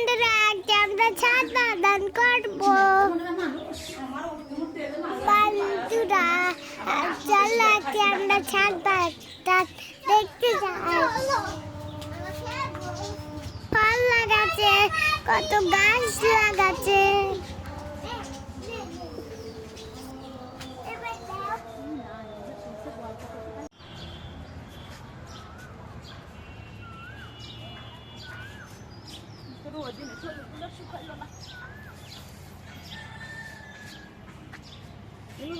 বন্ধুরা আমরা ছাতা দান করব। বন্ধুরা চল আমরা ছাতা দেখতে যাই। ফল লাগাচ্ছে কত গাছ লাগাচ্ছে।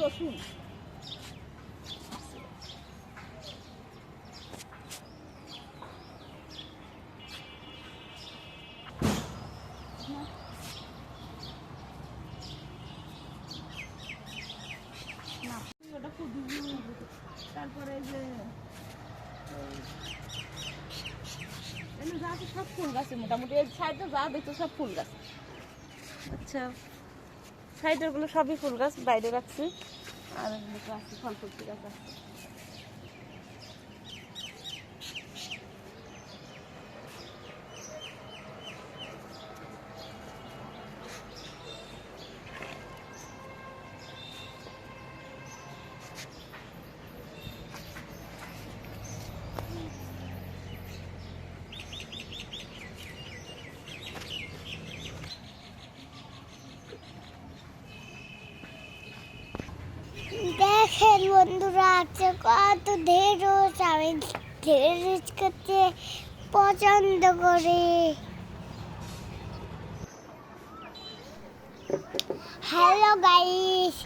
রসুন ওটা কুদু তারপরে যে এখানে যা আছে, সব ফুল গাছে মোটামুটি। এই সাইডে যা দেখছ সব ফুল গাছ। আচ্ছা সাইডেরগুলো সবই ফুল গাছ, বাইরে রাখছি। আর আছে ফল ফুল গাছ আছে। দেখেন বন্ধুরা আছে কত ঢেঁড়স আমি ঢেঁড়স করতে পছন্দ করি। হ্যালো গাইস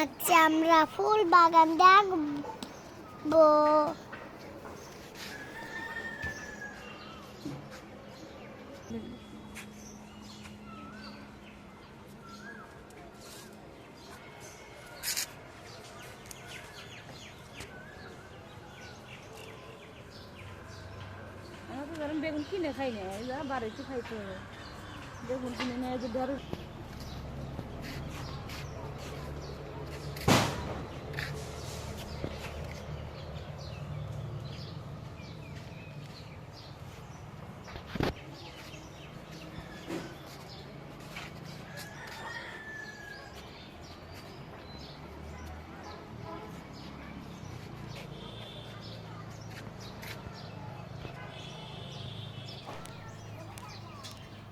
আচ্ছা আমরা ফুল বাগান দেখব। আমরা তো ধরেন বেগুন কিনে খাই না বাড়িতে খাইতে বেগুন কিনে নেয় যে ধরো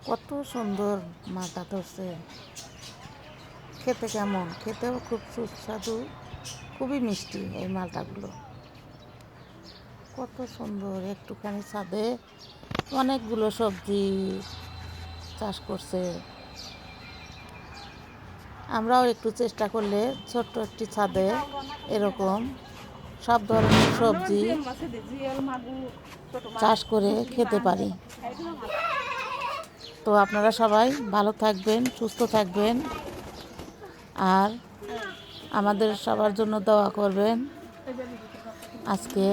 কত সুন্দর মালটা ধরছে। খেতে কেমন? খেতেও খুব সুস্বাদু খুবই মিষ্টি এই মালটাগুলো। কত সুন্দর একটুখানি ছাদে অনেকগুলো সবজি চাষ করছে। আমরাও একটু চেষ্টা করলে ছোট্ট একটি ছাদে এরকম সব ধরনের সবজি চাষ করে খেতে পারি। তো আপনারা সবাই ভালো থাকবেন, সুস্থ থাকবেন। আর আমাদের সবার জন্য দোয়া করবেন। আজকে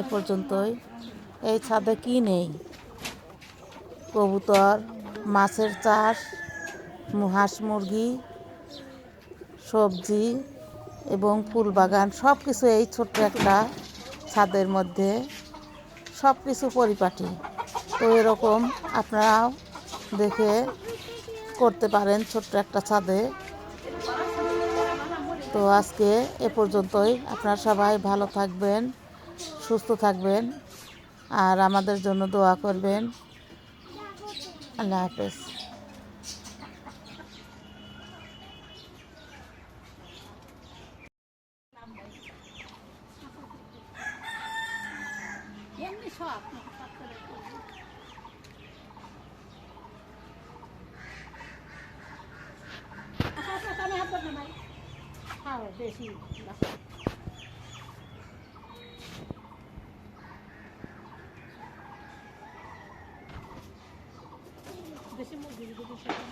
এ পর্যন্তই। এই ছাদে কি নেই? কবুতর, মাছের চাষ, হাঁস মুরগি, সবজি এবং ফুল বাগান সব কিছু এই ছোট্ট একটা ছাদের মধ্যে সব কিছু পরিপাটি। তো এরকম আপনারাও দেখে করতে পারেন ছোট্ট একটা ছাদে। তো আজকে এ পর্যন্তই। আপনারা সবাই ভালো থাকবেন, সুস্থ থাকবেন, আর আমাদের জন্য দোয়া করবেন। আল্লাহ হাফেজ। সব। 好的是哪？这是木鱼的，这是？